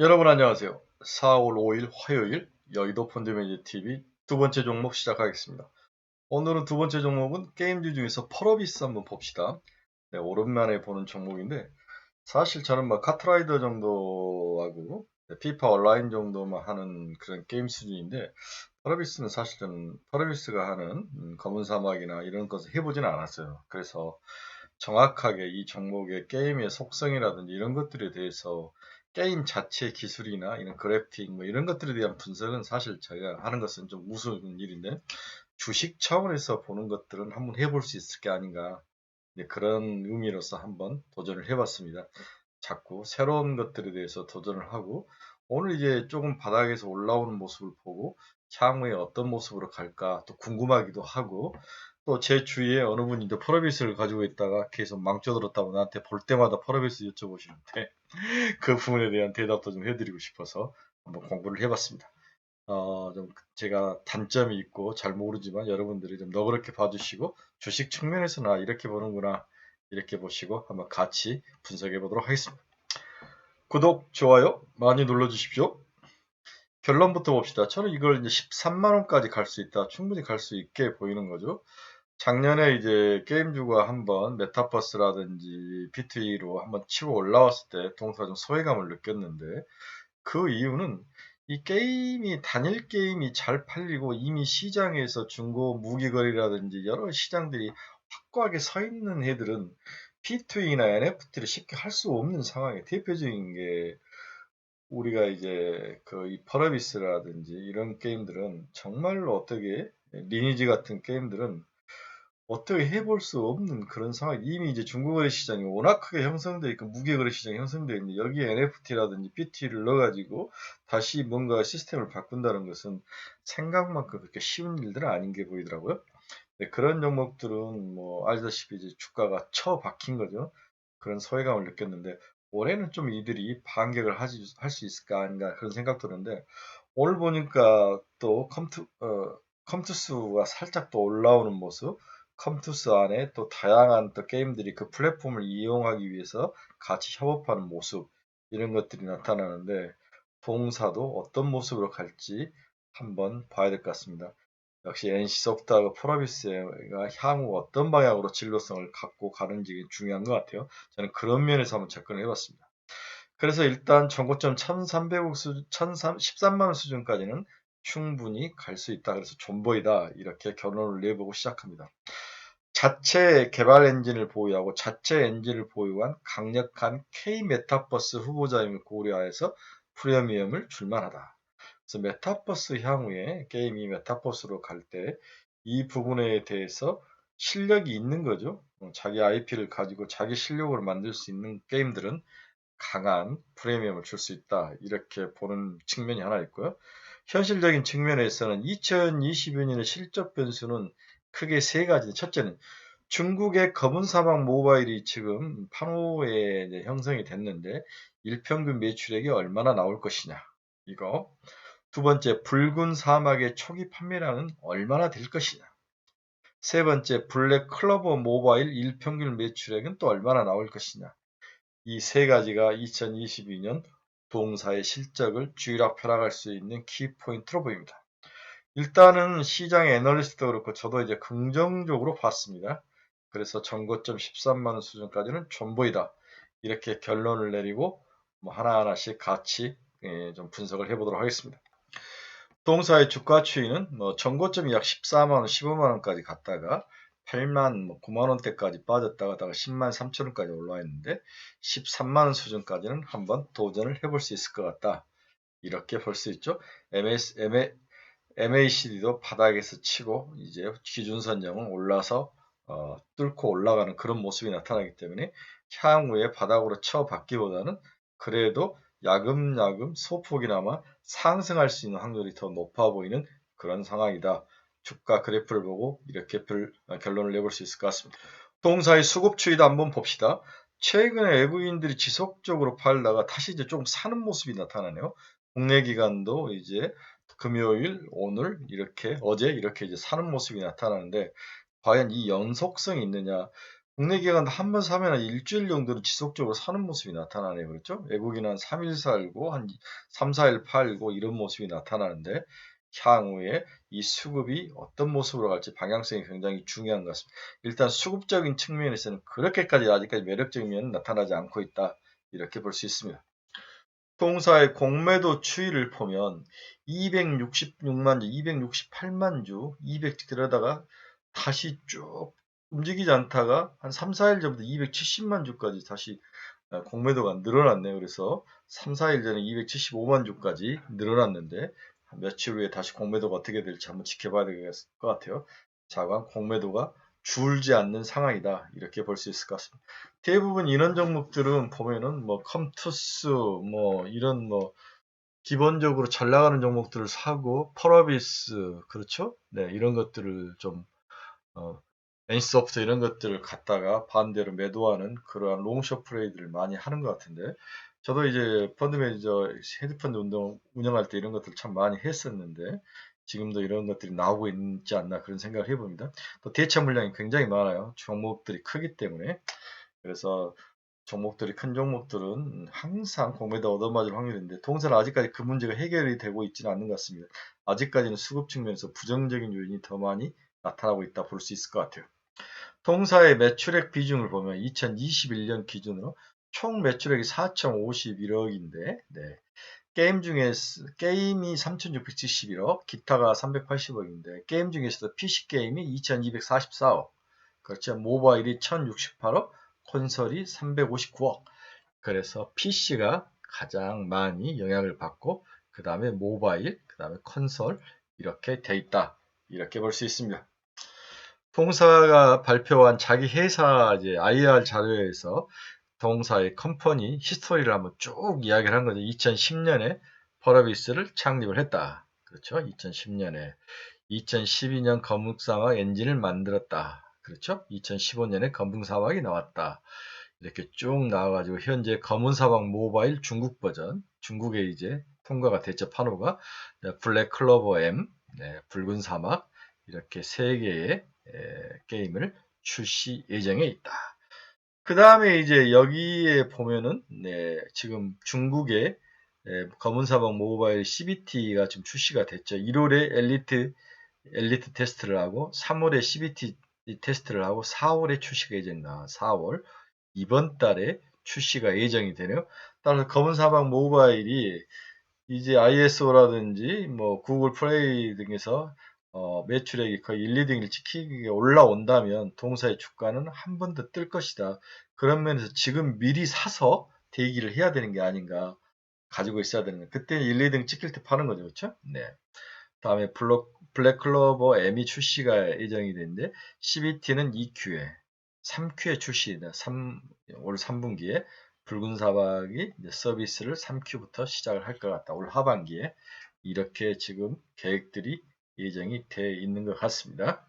여러분 안녕하세요. 4월 5일 화요일 여의도 펀드매니저 TV 두 번째 종목 시작하겠습니다. 오늘은 두 번째 종목은 게임주 중에서 펄어비스 한번 봅시다. 네, 오랜만에 보는 종목인데 사실 저는 뭐 카트라이더 정도하고 네, 피파 온라인 정도만 하는 그런 게임 수준인데 펄어비스는 사실 저는 펄어비스가 하는 음, 검은 사막이나 이런 것을 해보지는 않았어요. 그래서 정확하게 이 종목의 게임의 속성이라든지 이런 것들에 대해서 게임 자체 기술이나 이런 그래픽 뭐 이런 것들에 대한 분석은 사실 제가 하는 것은 좀 우스운 일인데 주식 차원에서 보는 것들은 한번 해볼 수 있을 게 아닌가 네, 그런 의미로서 한번 도전을 해봤습니다. 자꾸 새로운 것들에 대해서 도전을 하고 오늘 이제 조금 바닥에서 올라오는 모습을 보고 향후에 어떤 모습으로 갈까 또 궁금하기도 하고 또 제 주위에 어느 분이 또 펄어비스를 가지고 있다가 계속 망쳐들었다고 나한테 볼 때마다 펄어비스 여쭤보시는데 그 부분에 대한 대답도 좀 해드리고 싶어서 한번 공부를 해봤습니다. 어, 좀 제가 단점이 있고 잘 모르지만 여러분들이 좀 너그럽게 봐주시고 주식 측면에서나 이렇게 보는구나 이렇게 보시고 한번 같이 분석해 보도록 하겠습니다. 구독, 좋아요 많이 눌러주십시오. 결론부터 봅시다. 저는 이걸 이제 13만원까지 갈 수 있다. 충분히 갈 수 있게 보이는 거죠. 작년에 이제 게임주가 한번 메타버스라든지 B2E로 한번 치고 올라왔을 때 동사 좀 소외감을 느꼈는데 그 이유는 이 게임이 단일 게임이 잘 팔리고 이미 시장에서 중고 무기거리라든지 여러 시장들이 확고하게 서 있는 애들은 P2E나 NFT를 쉽게 할 수 없는 상황에 대표적인 게 우리가 이제 그 이 퍼러비스라든지 이런 게임들은 정말로 어떻게 리니지 같은 게임들은 어떻게 해볼 수 없는 그런 상황. 이미 이제 중국거래 시장이 워낙 크게 형성되어 있고 무게거래 시장이 형성되어 있는데 여기에 NFT라든지 BT를 넣어가지고 다시 뭔가 시스템을 바꾼다는 것은 생각만큼 그렇게 쉬운 일들은 아닌 게 보이더라고요. 네, 그런 종목들은 뭐 알다시피 이제 주가가 처 박힌 거죠. 그런 소외감을 느꼈는데 올해는 좀 이들이 반격을 할 수 있을까 아닌가 그런 생각 드는데 오늘 보니까 또 컴투 어, 컴투스가 살짝 또 올라오는 모습 컴투스 안에 또 다양한 또 게임들이 그 플랫폼을 이용하기 위해서 같이 협업하는 모습 이런 것들이 나타나는데 동사도 어떤 모습으로 갈지 한번 봐야 될 것 같습니다. 역시 NC소프트하고 프로비스가 향후 어떤 방향으로 진로성을 갖고 가는지 중요한 것 같아요. 저는 그런 면에서 한번 접근을 해봤습니다. 그래서 일단 전고점 1300억 수, 13만 원 수준까지는 충분히 갈 수 있다. 그래서 존버이다. 이렇게 결론을 내보고 시작합니다. 자체 개발 엔진을 보유하고 자체 엔진을 보유한 강력한 K 메타버스 후보자임을 고려하여서 프리미엄을 줄만하다. 그래서 메타버스 향후에 게임이 메타버스로 갈 때 이 부분에 대해서 실력이 있는 거죠. 어, 자기 IP를 가지고 자기 실력으로 만들 수 있는 게임들은 강한 프리미엄을 줄 수 있다. 이렇게 보는 측면이 하나 있고요. 현실적인 측면에서는 2022년의 실적 변수는 크게 세 가지. 첫째는 중국의 검은 사막 모바일이 지금 판호에 형성이 됐는데 일평균 매출액이 얼마나 나올 것이냐. 이거. 두 번째, 붉은 사막의 초기 판매량은 얼마나 될 것이냐. 세 번째, 블랙 클로버 모바일 일평균 매출액은 또 얼마나 나올 것이냐. 이 세 가지가 2022년 동사의 실적을 쥐락펴락할 수 있는 키포인트로 보입니다. 일단은 시장의 애널리스트도 그렇고 저도 이제 긍정적으로 봤습니다. 그래서 전고점 13만원 수준까지는 존보이다. 이렇게 결론을 내리고 뭐 하나하나씩 같이 예, 좀 분석을 해보도록 하겠습니다. 동사의 주가 추이는 뭐 전고점이 약 14만원, 15만원까지 갔다가 8만, 뭐 9만원대까지 빠졌다가 다가 10만 3천원까지 올라와 있는데 13만원 수준까지는 한번 도전을 해볼 수 있을 것 같다. 이렇게 볼 수 있죠. MS, MA, MACD도 바닥에서 치고 이제 기준 선정은 올라서 어, 뚫고 올라가는 그런 모습이 나타나기 때문에 향후에 바닥으로 쳐받기보다는 그래도 야금야금 소폭이나마 상승할 수 있는 확률이 더 높아 보이는 그런 상황이다. 주가 그래프를 보고 이렇게 별, 어, 결론을 내볼 수 있을 것 같습니다. 동사의 수급 추이도 한번 봅시다. 최근에 외국인들이 지속적으로 팔다가 다시 이제 좀 사는 모습이 나타나네요. 국내 기관도 이제 금요일, 오늘 이렇게 어제 이렇게 이제 사는 모습이 나타나는데 과연 이 연속성이 있느냐? 국내 기관도 한 번 사면 한 일주일 정도는 지속적으로 사는 모습이 나타나네요. 그렇죠? 외국인은 한 3일 살고 한 3, 4일 팔고 이런 모습이 나타나는데 향후에 이 수급이 어떤 모습으로 갈지 방향성이 굉장히 중요한 것 같습니다. 일단 수급적인 측면에서는 그렇게까지 아직까지 매력적인 면은 나타나지 않고 있다. 이렇게 볼 수 있습니다. 동사의 공매도 추이를 보면 266만 주, 268만 주, 200 그러다가 다시 쭉 움직이지 않다가 한 3, 4일 전부터 270만 주까지 다시 어, 공매도가 늘어났네요. 그래서 3, 4일 전에 275만 주까지 늘어났는데 며칠 후에 다시 공매도가 어떻게 될지 한번 지켜봐야 될 것 같아요. 자관 공매도가 줄지 않는 상황이다. 이렇게 볼 수 있을 것 같습니다. 대부분 이런 종목들은 보면은 뭐 컴투스 뭐 이런 뭐 기본적으로 잘 나가는 종목들을 사고 펄어비스 그렇죠? 네 이런 것들을 좀 어, 엔소프트 이런 것들을 갖다가 반대로 매도하는 그러한 롱숏 트레이드를 많이 하는 것 같은데 저도 이제 펀드 매니저 헤드펀드 운동 운영할 때 이런 것들 참 많이 했었는데 지금도 이런 것들이 나오고 있지 않나 그런 생각을 해봅니다. 또 대체 물량이 굉장히 많아요. 종목들이 크기 때문에 그래서 종목들이 큰 종목들은 항상 공매도 얻어맞을 확률인데 동사는 아직까지 그 문제가 해결이 되고 있지는 않는 것 같습니다. 아직까지는 수급 측면에서 부정적인 요인이 더 많이 나타나고 있다 볼 수 있을 것 같아요. 동사의 매출액 비중을 보면 2021년 기준으로 총 매출액이 4,051억인데 네. 게임 중에 게임이 3,671억, 기타가 380억인데 게임 중에서도 PC 게임이 2,244억, 그렇죠. 모바일이 1,068억, 콘솔이 359억. 그래서 PC가 가장 많이 영향을 받고 그 다음에 모바일, 그 다음에 콘솔 이렇게 돼 있다. 이렇게 볼 수 있습니다. 동사가 발표한 자기 회사 이제 IR 자료에서 동사의 컴퍼니 히스토리를 한번 쭉 이야기를 한 거죠. 2010년에 퍼러비스를 창립을 했다. 그렇죠? 2010년에 2012년 검은사막 엔진을 만들었다. 그렇죠? 2015년에 검은 사막이 나왔다. 이렇게 쭉 나와가지고 현재 검은 사막 모바일 중국 버전 중국에 이제 통과가 됐죠. 판호가 블랙 클로버 M, 네, 붉은 사막 이렇게 세 개의 게임을 출시 예정에 있다. 그 다음에 이제 여기에 보면은 네, 지금 중국의 검은 사막 모바일 CBT가 지금 출시가 됐죠. 1월에 엘리트 엘리트 테스트를 하고 3월에 CBT 테스트를 하고 4월에 출시가 예정이다. 4월 이번 달에 출시가 예정이 되네요. 따라서 검은 사막 모바일이 이제 ISO라든지 뭐 구글 플레이 등에서 어, 매출액이 거의 1, 2등을 지키게 올라온다면 동사의 주가는 한 번 더 뜰 것이다. 그런 면에서 지금 미리 사서 대기를 해야 되는 게 아닌가 가지고 있어야 되는 거. 그때 1, 2등 찍힐 때 파는 거죠. 그렇죠? 네. 다음에 블랙클로버 M이 출시가 예정이 되는데 CBT는 2Q에 3Q에 출시다. 3, 올 3분기에 붉은 사박이 서비스를 3Q부터 시작을 할 것 같다. 올 하반기에 이렇게 지금 계획들이 예정이 되어 있는 것 같습니다.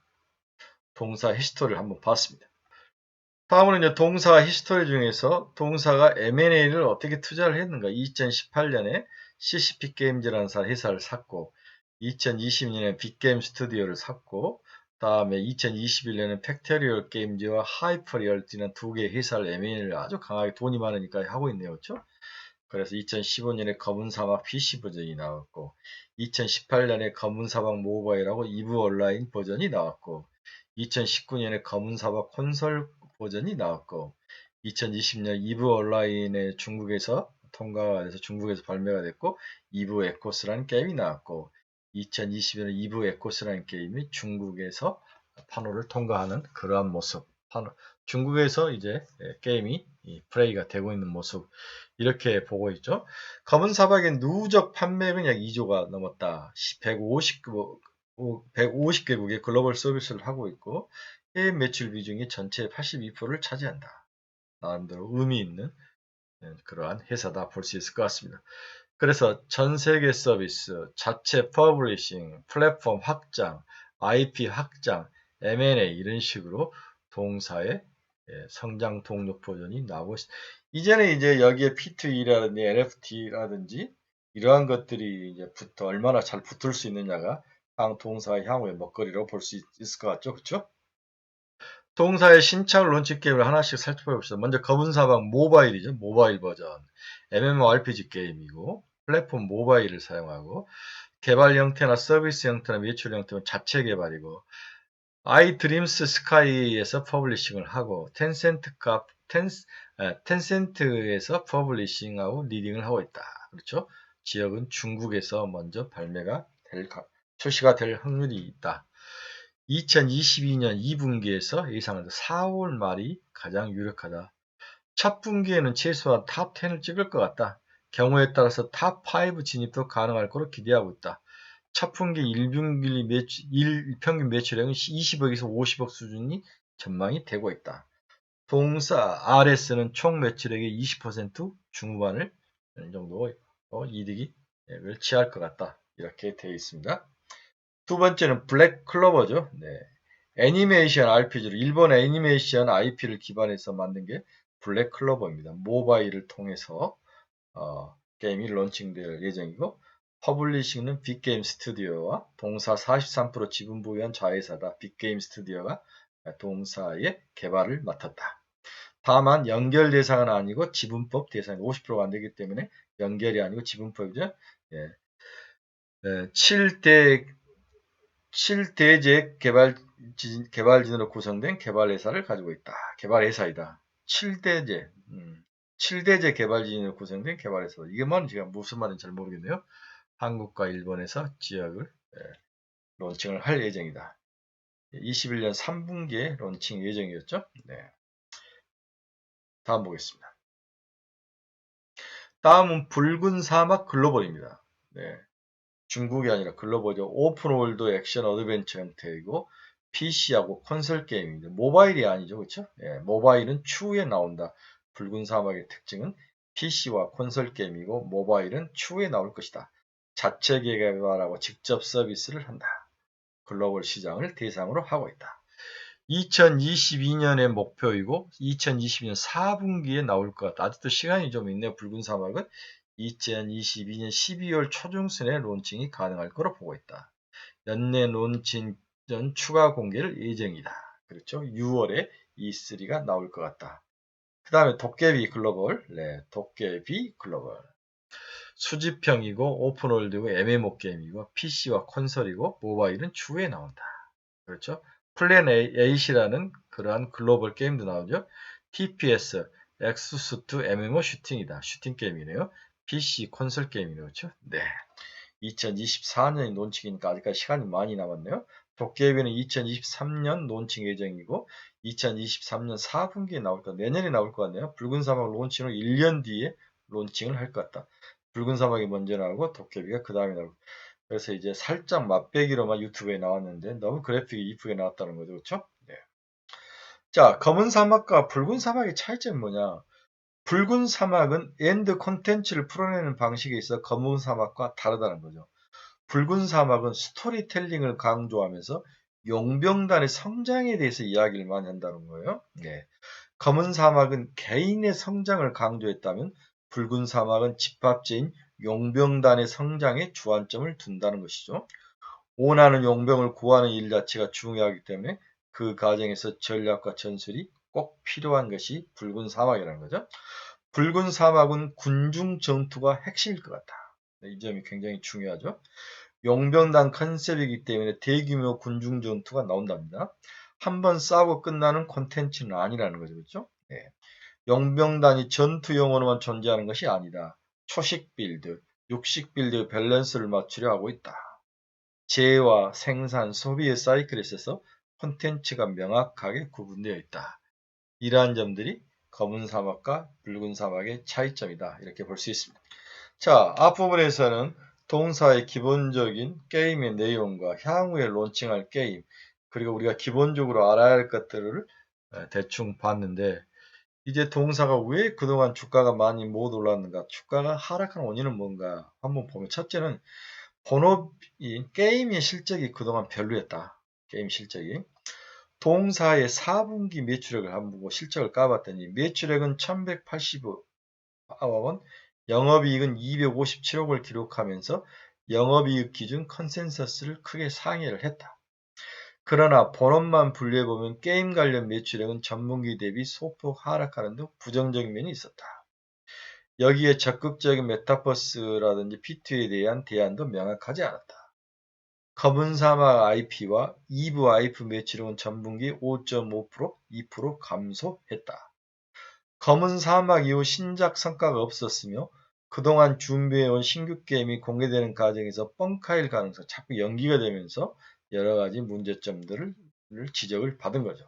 동사 히스토리를 한번 봤습니다. 다음으로 이제 동사 히스토리 중에서 동사가 M&A를 어떻게 투자를 했는가 2018년에 CCP 게임즈라는 회사를 샀고 2020년에 빅게임 스튜디오를 샀고 다음에 2021년에 팩토리얼 게임즈와 하이퍼리얼티는 두 개의 회사를 M&A를 아주 강하게 돈이 많으니까 하고 있네요. 그렇죠? 그래서 2015년에 검은 사막 PC 버전이 나왔고 2018년에 검은 사막 모바일하고 이브 온라인 버전이 나왔고 2019년에 검은 사막 콘솔 버전이 나왔고 2020년 이브 온라인의 중국에서 통과가 돼서 중국에서 발매가 됐고 이브 에코스라는 게임이 나왔고 2020년에 이브 에코스라는 게임이 중국에서 판호를 통과하는 그러한 모습 판호, 중국에서 이제 게임이 플레이가 되고 있는 모습 이렇게 보고 있죠. 검은 사박의 누적 판매액은 약 2조가 넘었다. 150개국, 150개국의 글로벌 서비스를 하고 있고 해외 매출 비중이 전체의 82%를 차지한다. 나름대로 의미 있는 네, 그러한 회사다 볼 수 있을 것 같습니다. 그래서 전 세계 서비스, 자체 퍼블리싱, 플랫폼 확장, IP 확장, M&A 이런 식으로 동사의 예, 성장 동력 버전이 나오고 있습니다. 이제는 이제 여기에 P2E라든지 NFT라든지 이러한 것들이 이제 붙어 얼마나 잘 붙을 수 있느냐가 강 동사의 향후의 먹거리로 볼 수 있을 것 같죠, 그렇죠? 동사의 신차를 론칭 게임을 하나씩 살펴봅시다. 먼저 검은 사막 모바일이죠. 모바일 버전. MMORPG 게임이고 플랫폼 모바일을 사용하고 개발 형태나 서비스 형태나 매출 형태는 자체 개발이고 아이드림스 스카이에서 퍼블리싱을 하고 텐센트 값 텐스, 에, 텐센트에서 퍼블리싱하고 리딩을 하고 있다. 그렇죠? 지역은 중국에서 먼저 발매가 될 가- 출시가 될 확률이 있다. 2022년 2분기에서 예상한 4월 말이 가장 유력하다. 첫 분기에는 최소한 탑 10을 찍을 것 같다. 경우에 따라서 탑5 진입도 가능할 거로 기대하고 있다. 첫 분기 1분기 매출, 1 평균 매출액은 20억에서 50억 수준이 전망이 되고 있다. 동사 RS는 총 매출액의 20% 중후반을 정도 어, 이득이 을 취할 것 같다. 이렇게 되어 있습니다. 두 번째는 블랙 클로버죠. 네. 애니메이션 RPG로 일본 애니메이션 IP를 기반해서 만든 게 블랙 클로버입니다. 모바일을 통해서 어, 게임이 론칭될 예정이고 퍼블리싱은 빅게임 스튜디오와 동사 43% 지분 보유한 자회사다. 빅게임 스튜디오가 동사의 개발을 맡았다. 다만 연결 대상은 아니고 지분법 대상이 50%가 안 되기 때문에 연결이 아니고 지분법이죠. 예. 7대 7대제 개발 개발진으로 구성된 개발회사를 가지고 있다. 개발회사이다. 7대제 음, 7대제 개발진으로 구성된 개발회사. 이게 뭐 제가 무슨 말인지 잘 모르겠네요. 한국과 일본에서 지역을 예, 론칭을 할 예정이다. 21년 3분기에 론칭 예정이었죠. 네. 다음 보겠습니다. 다음은 붉은 사막 글로벌입니다. 네. 중국이 아니라 글로벌죠. 오픈월드 액션 어드벤처 형태이고 PC하고 콘솔 게임입니다. 모바일이 아니죠. 그렇죠? 예, 모바일은 추후에 나온다. 붉은 사막의 특징은 PC와 콘솔 게임이고 모바일은 추후에 나올 것이다. 자체 개발하고 직접 서비스를 한다. 글로벌 시장을 대상으로 하고 있다. 2022년의 목표이고 2022년 4분기에 나올 것 같다. 아직도 시간이 좀 있네요. 붉은 사막은 2022년 12월 초중순에 론칭이 가능할 거로 보고 있다. 연내 론칭 전 추가 공개를 예정이다. 그렇죠? 6월에 E3가 나올 것 같다. 그 다음에 도깨비 글로벌, 네, 도깨비 글로벌. 수집형이고 오픈월드고 MMO 게임이고 PC와 콘솔이고 모바일은 추후에 나온다. 그렇죠? 플랜 8이라는 그러한 글로벌 게임도 나오죠. TPS, 엑스수트 MMO 슈팅이다. 슈팅 게임이네요. PC 콘솔 게임이네요. 그렇죠? 네. 2024년이 론칭이니까 아직까지 시간이 많이 남았네요. 도깨비는 2023년 론칭 예정이고 2023년 4분기에 나올 것 내년에 나올 것 같네요. 붉은 사막 론칭을 1년 뒤에 론칭을 할 것 같다. 붉은 사막이 먼저 나오고 도깨비가 그 다음에 나오고 그래서 이제 살짝 맛배기로만 유튜브에 나왔는데 너무 그래픽이 이쁘게 나왔다는 거죠. 그렇죠? 네. 자, 검은 사막과 붉은 사막의 차이점은 뭐냐? 붉은 사막은 엔드 콘텐츠를 풀어내는 방식에 있어 검은 사막과 다르다는 거죠. 붉은 사막은 스토리텔링을 강조하면서 용병단의 성장에 대해서 이야기를 많이 한다는 거예요. 네. 검은 사막은 개인의 성장을 강조했다면 붉은 사막은 집합제인 용병단의 성장에 주안점을 둔다는 것이죠. 원하는 용병을 구하는 일 자체가 중요하기 때문에 그 과정에서 전략과 전술이 꼭 필요한 것이 붉은 사막이라는 거죠. 붉은 사막은 군중 전투가 핵심일 것 같다. 네, 이 점이 굉장히 중요하죠. 용병단 컨셉이기 때문에 대규모 군중 전투가 나온답니다. 한 번 싸우고 끝나는 콘텐츠는 아니라는 거죠. 그렇죠? 네. 용병단이 전투용으로만 존재하는 것이 아니다. 초식 빌드, 육식 빌드 밸런스를 맞추려 하고 있다. 재와 생산, 소비의 사이클에 있어서 콘텐츠가 명확하게 구분되어 있다. 이러한 점들이 검은 사막과 붉은 사막의 차이점이다. 이렇게 볼 수 있습니다. 자, 앞부분에서는 동사의 기본적인 게임의 내용과 향후에 론칭할 게임, 그리고 우리가 기본적으로 알아야 할 것들을 대충 봤는데, 이제 동사가 왜 그동안 주가가 많이 못 올랐는가? 주가가 하락한 원인은 뭔가? 한번 보면 첫째는 본업인 게임의 실적이 그동안 별로였다. 게임 실적이. 동사의 4분기 매출액을 한번 보고 실적을 까봤더니 매출액은 1180억 원, 영업이익은 257억을 기록하면서 영업이익 기준 컨센서스를 크게 상회를 했다. 그러나 본업만 분리해보면 게임 관련 매출액은 전분기 대비 소폭 하락하는 등 부정적인 면이 있었다. 여기에 적극적인 메타버스라든지 P2에 대한 대안도 명확하지 않았다. 검은 사막 IP와 이브 IP 매출은 전분기 5.5%, 2% 감소했다. 검은 사막 이후 신작 성과가 없었으며 그동안 준비해온 신규 게임이 공개되는 과정에서 뻥카일 가능성 자꾸 연기가 되면서 여러 가지 문제점들을 지적을 받은 거죠.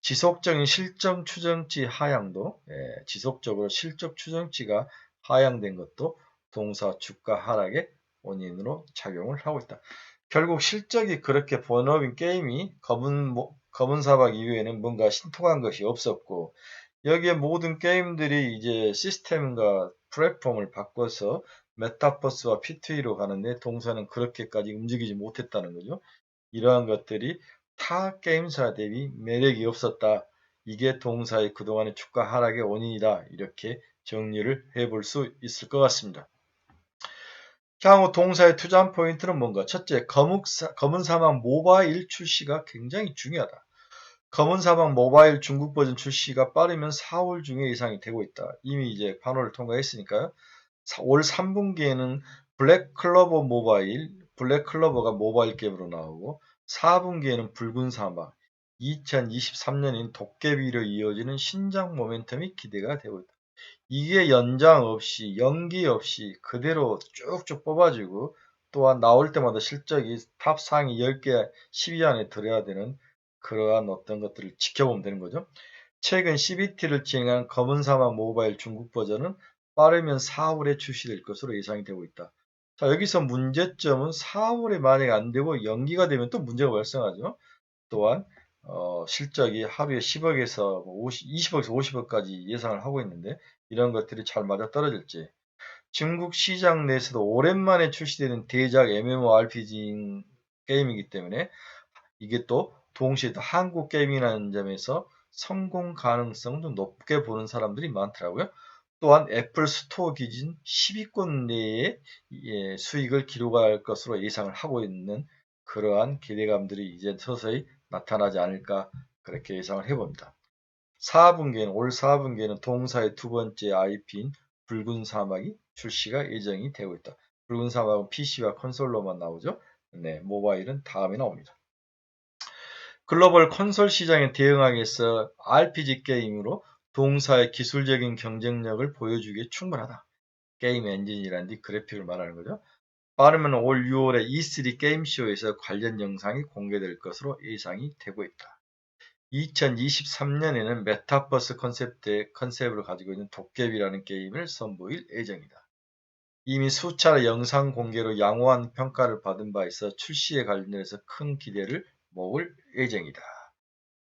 지속적인 실적 추정치 하향도 예, 지속적으로 실적 추정치가 하향된 것도 동사 주가 하락의 원인으로 작용을 하고 있다. 결국 실적이 그렇게 본업인 게임이 검은, 검은 사막 이후에는 뭔가 신통한 것이 없었고 여기에 모든 게임들이 이제 시스템과 플랫폼을 바꿔서 메타버스와 P2E로 가는데 동사는 그렇게까지 움직이지 못했다는 거죠. 이러한 것들이 타 게임사 대비 매력이 없었다. 이게 동사의 그동안의 주가 하락의 원인이다. 이렇게 정리를 해볼 수 있을 것 같습니다. 향후 동사의 투자한 포인트는 뭔가? 첫째, 검은사, 검은 사막 모바일 출시가 굉장히 중요하다. 검은 사막 모바일 중국 버전 출시가 빠르면 4월 중에 예상이 되고 있다. 이미 이제 판호를 통과했으니까요. 올 3분기에는 블랙 클로버 모바일, 블랙 클로버가 모바일 게임으로 나오고 4분기에는 붉은 사막, 2023년인 도깨비로 이어지는 신작 모멘텀이 기대가 되고 있다. 이게 연장 없이 연기 없이 그대로 쭉쭉 뽑아지고 또한 나올 때마다 실적이 탑 상위 10개 10위 안에 들어야 되는 그러한 어떤 것들을 지켜보면 되는 거죠. 최근 CBT를 진행한 검은 사막 모바일 중국 버전은 빠르면 4월에 출시될 것으로 예상이 되고 있다. 자, 여기서 문제점은 4월에 만약에 안 되고 연기가 되면 또 문제가 발생하죠. 또한 어, 실적이 하루에 10억에서 50, 20억에서 50억까지 예상을 하고 있는데 이런 것들이 잘 맞아 떨어질지 중국 시장 내에서도 오랜만에 출시되는 대작 MMORPG 게임이기 때문에 이게 또 동시에 또 한국 게임이라는 점에서 성공 가능성도 높게 보는 사람들이 많더라고요. 또한 애플 스토어 기준 10위권 내에 예, 수익을 기록할 것으로 예상을 하고 있는 그러한 기대감들이 이제 서서히 나타나지 않을까 그렇게 예상을 해봅니다. 4분기에는 올 4분기에는 동사의 두 번째 IP인 붉은 사막이 출시가 예정이 되고 있다. 붉은 사막은 PC와 콘솔로만 나오죠. 네, 모바일은 다음에 나옵니다. 글로벌 콘솔 시장에 대응하기 위해서 RPG 게임으로 동사의 기술적인 경쟁력을 보여주기에 충분하다. 게임 엔진이란뒤 그래픽을 말하는 거죠. 빠르면 올 6월에 E3 게임쇼에서 관련 영상이 공개될 것으로 예상이 되고 있다. 2023년에는 메타버스 컨셉트의 컨셉을 가지고 있는 도깨비라는 게임을 선보일 예정이다. 이미 수차례 영상 공개로 양호한 평가를 받은 바 있어 출시에 관련해서 큰 기대를 모을 예정이다.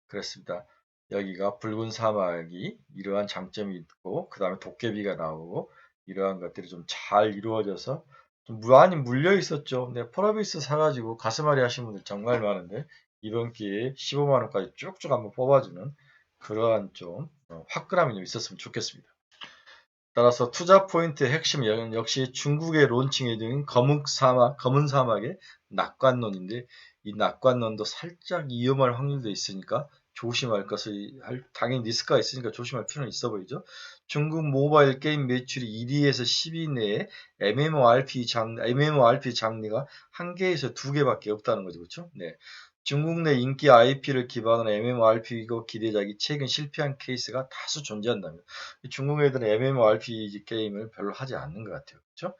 그렇습니다. 여기가 붉은 사막이 이러한 장점이 있고 그 다음에 도깨비가 나오고 이러한 것들이 좀 잘 이루어져서 좀 많이 물려 있었죠. 네, 폴라비스 사가지고 가슴앓이 하신 분들 정말 많은데 이번 기회에 15만 원까지 쭉쭉 한번 뽑아주는 그러한 좀 어, 화끈함이 좀 있었으면 좋겠습니다. 따라서 투자 포인트의 핵심 역시 중국의 론칭 예정인 검은 사막, 검은 사막의 낙관론인데 이 낙관론도 살짝 위험할 확률도 있으니까 조심할 것을 당연히 리스크가 있으니까 조심할 필요는 있어 보이죠. 중국 모바일 게임 매출이 1위에서 10위 내에 MMORP 장 MMORP 장르가 한 개에서 두 개밖에 없다는 거죠, 그렇죠? 네. 중국 내 인기 IP를 기반으로 MMORPG 기대작이 최근 실패한 케이스가 다수 존재한다면 중국 애들은 MMORPG 게임을 별로 하지 않는 것 같아요. 그렇죠?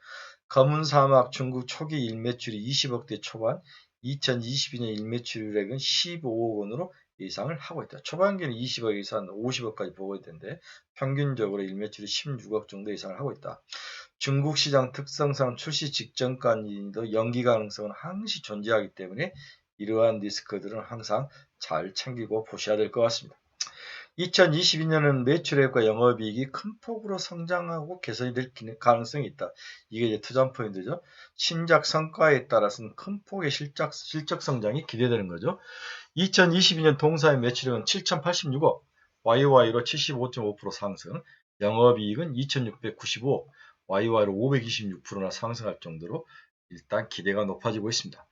검은 사막 중국 초기 일매출이 20억대 초반, 2022년 일매출액은 15억 원으로 예상을 하고 있다. 초반기는 20억에서 한 50억까지 보고 있는데 평균적으로 일매출이 16억 정도 예상을 하고 있다. 중국 시장 특성상 출시 직전까지도 연기 가능성은 항시 존재하기 때문에 이러한 리스크들은 항상 잘 챙기고 보셔야 될 것 같습니다. 2022년은 매출액과 영업이익이 큰 폭으로 성장하고 개선이 될 가능성이 있다. 이게 이제 투자 포인트죠. 신작 성과에 따라서는 큰 폭의 실적, 실적 성장이 기대되는 거죠. 2022년 동사의 매출액은 7,086억, YY로 75.5% 상승, 영업이익은 2,695억, YY로 526%나 상승할 정도로 일단 기대가 높아지고 있습니다.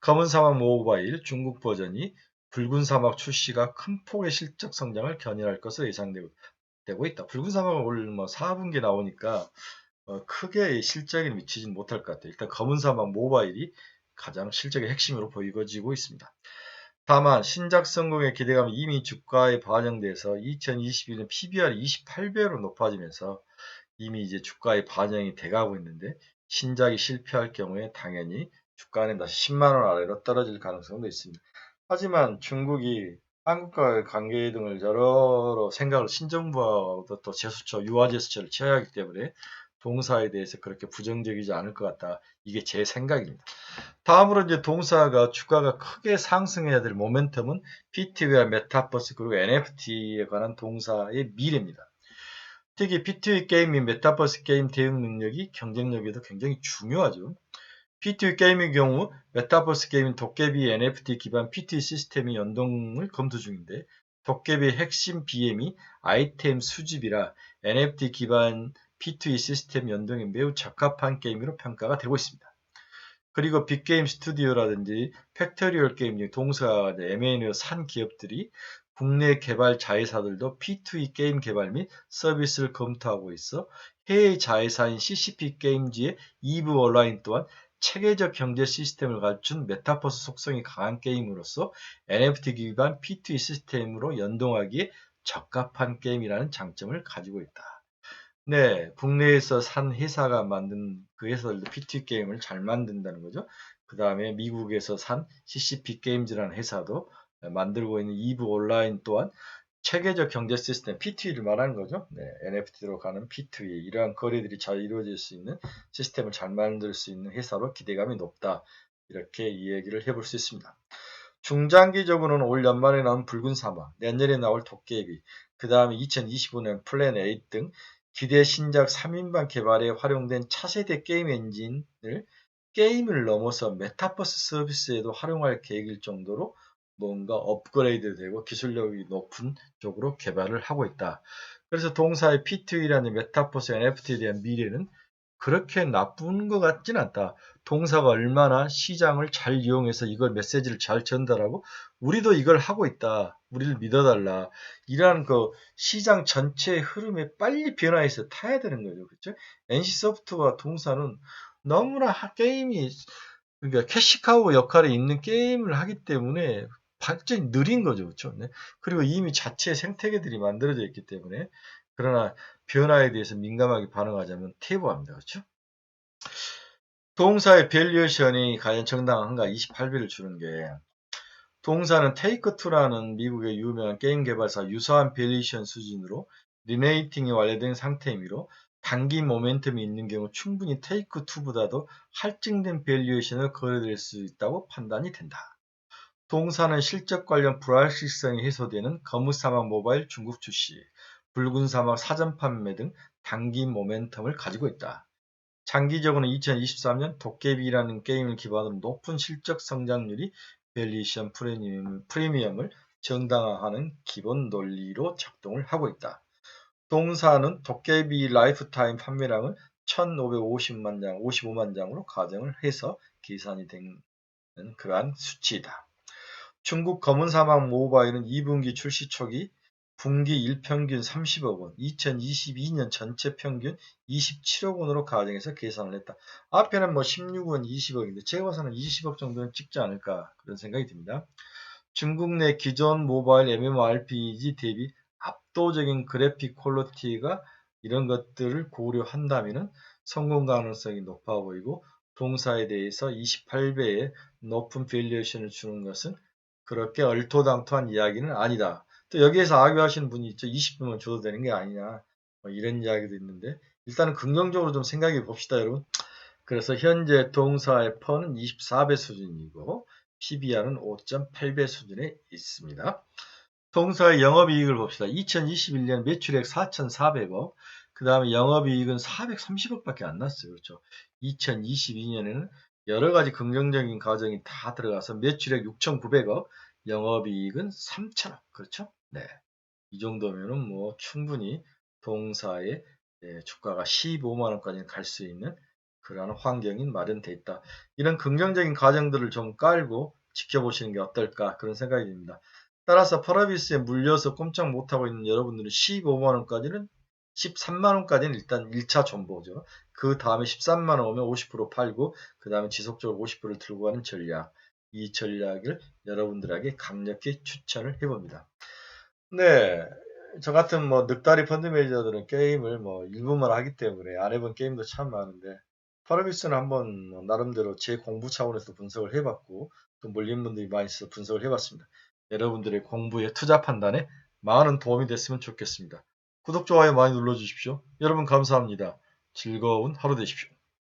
검은 사막 모바일 중국 버전이 붉은 사막 출시가 큰 폭의 실적 성장을 견인할 것으로 예상되고 있다. 붉은 사막은 올 뭐 4분기 나오니까 어, 크게 실적에 미치진 못할 것 같아요. 일단 검은 사막 모바일이 가장 실적의 핵심으로 보이고지고 있습니다. 다만 신작 성공의 기대감이 이미 주가에 반영돼서 2021년 PBR이 28배로 높아지면서 이미 이제 주가에 반영이 돼가고 있는데 신작이 실패할 경우에 당연히 주가는 다시 10만원 아래로 떨어질 가능성도 있습니다. 하지만 중국이 한국과의 관계 등을 여러 생각을 신정부와도 또 제스처, 유화 제스처를 취해야 하기 때문에 동사에 대해서 그렇게 부정적이지 않을 것 같다. 이게 제 생각입니다. 다음으로 이제 동사가 주가가 크게 상승해야 될 모멘텀은 PTV와 메타버스 그리고 NFT에 관한 동사의 미래입니다. 특히 P2E 게임 및 메타버스 게임 대응 능력이 경쟁력에도 굉장히 중요하죠. P2E 게임의 경우 메타버스 게임인 도깨비 NFT 기반 P2E 시스템의 연동을 검토 중인데 도깨비의 핵심 BM이 아이템 수집이라 NFT 기반 P2E 시스템 연동에 매우 적합한 게임으로 평가가 되고 있습니다. 그리고 빅게임 스튜디오라든지 팩토리얼 게임 등 동사 M&A로 산 기업들이 국내 개발 자회사들도 P2E 게임 개발 및 서비스를 검토하고 있어 해외 자회사인 CCP 게임즈의 이브 온라인 또한 체계적 경제 시스템을 갖춘 메타버스 속성이 강한 게임으로서 NFT 기반 P2E 시스템으로 연동하기에 적합한 게임이라는 장점을 가지고 있다. 네, 국내에서 산 회사가 만든 그 회사들도 PT 게임을 잘 만든다는 거죠. 그 다음에 미국에서 산 CCP 게임즈라는 회사도 만들고 있는 이브 온라인 또한 체계적 경제 시스템 P2E를 말하는 거죠. 네, NFT로 가는 P2E 이러한 거래들이 잘 이루어질 수 있는 시스템을 잘 만들 수 있는 회사로 기대감이 높다. 이렇게 이야기를 해볼 수 있습니다. 중장기적으로는 올 연말에 나온 붉은 사막, 내년에 나올 도깨비, 그 다음에 2025년 플랜 8 등 기대 신작 3인방 개발에 활용된 차세대 게임 엔진을 게임을 넘어서 메타버스 서비스에도 활용할 계획일 정도로 뭔가 업그레이드 되고 기술력이 높은 쪽으로 개발을 하고 있다. 그래서 동사의 P2E라는 메타버스 NFT에 대한 미래는 그렇게 나쁜 것 같진 않다. 동사가 얼마나 시장을 잘 이용해서 이걸 메시지를 잘 전달하고 우리도 이걸 하고 있다. 우리를 믿어달라. 이러한 그 시장 전체의 흐름에 빨리 변화해서 타야 되는 거죠. 그렇죠? NC소프트와 동사는 너무나 게임이 그러니까 캐시카우 역할에 있는 게임을 하기 때문에 발전이 느린 거죠. 그렇죠? 네. 그리고 이미 자체 생태계들이 만들어져 있기 때문에 그러나 변화에 대해서 민감하게 반응하자면 태보합니다. 그렇죠? 동사의 밸류에이션이 과연 정당한가 28배를 주는 게 동사는 테이크2라는 미국의 유명한 게임 개발사 유사한 밸류에이션 수준으로 리네이팅이 완료된 상태이므로 단기 모멘텀이 있는 경우 충분히 테이크2보다도 할증된 밸류에이션을 거래될 수 있다고 판단이 된다. 동사는 실적 관련 불확실성이 해소되는 거무사막 모바일 중국 출시, 붉은 사막 사전 판매 등 단기 모멘텀을 가지고 있다. 장기적으로는 2023년 도깨비라는 게임을 기반으로 높은 실적 성장률이 밸리션 프리미엄, 프리미엄 을 정당화하는 기본 논리로 작동을 하고 있다. 동사는 도깨비 라이프타임 판매량을 1550만 장, 55만 장으로 가정을 해서 계산이 된 그러한 수치이다. 중국 검은 사막 모바일은 2분기 출시 초기 분기 1평균 30억 원, 2022년 전체 평균 27억 원으로 가정해서 계산을 했다. 앞에는 뭐 16원, 20억인데 제가 봐서는 20억 정도는 찍지 않을까 그런 생각이 듭니다. 중국 내 기존 모바일 MMORPG 대비 압도적인 그래픽 퀄리티가 이런 것들을 고려한다면 성공 가능성이 높아 보이고 동사에 대해서 28배의 높은 밸류에이션을 주는 것은 그렇게 얼토당토한 이야기는 아니다. 또 여기에서 악유하시는 분이 있죠. 20분만 줘도 되는 게 아니냐. 뭐 이런 이야기도 있는데 일단은 긍정적으로 좀 생각해 봅시다, 여러분. 그래서 현재 동사의 퍼는 24배 수준이고 PBR은 5.8배 수준에 있습니다. 동사의 영업이익을 봅시다. 2021년 매출액 4,400억, 그 다음에 영업이익은 430억밖에 안 났어요. 그렇죠? 2022년에는 여러 가지 긍정적인 과정이 다 들어가서 매출액 6,900억, 영업이익은 3,000억. 그렇죠? 네. 이 정도면은 뭐 충분히 동사의 예, 주가가 15만원까지 갈 수 있는 그러한 환경이 마련돼 있다. 이런 긍정적인 가정들을 좀 깔고 지켜보시는 게 어떨까 그런 생각이 듭니다. 따라서 펄어비스에 물려서 꼼짝 못하고 있는 여러분들은 15만원까지는 13만원까지는 일단 1차 존버죠. 그 다음에 13만 원 오면 50% 팔고 그 다음에 지속적으로 50%를 들고 가는 전략. 이 전략을 여러분들에게 강력히 추천을 해봅니다. 네. 저 같은 뭐 늑다리 펀드 매니저들은 게임을 뭐 일부만 하기 때문에 안 해본 게임도 참 많은데 파라비스는 한번 뭐 나름대로 제 공부 차원에서 분석을 해봤고 또 물린 분들이 많이 있어서 분석을 해봤습니다. 여러분들의 공부에 투자 판단에 많은 도움이 됐으면 좋겠습니다. 구독, 좋아요 많이 눌러주십시오. 여러분 감사합니다. 즐거운 하루 되십시오.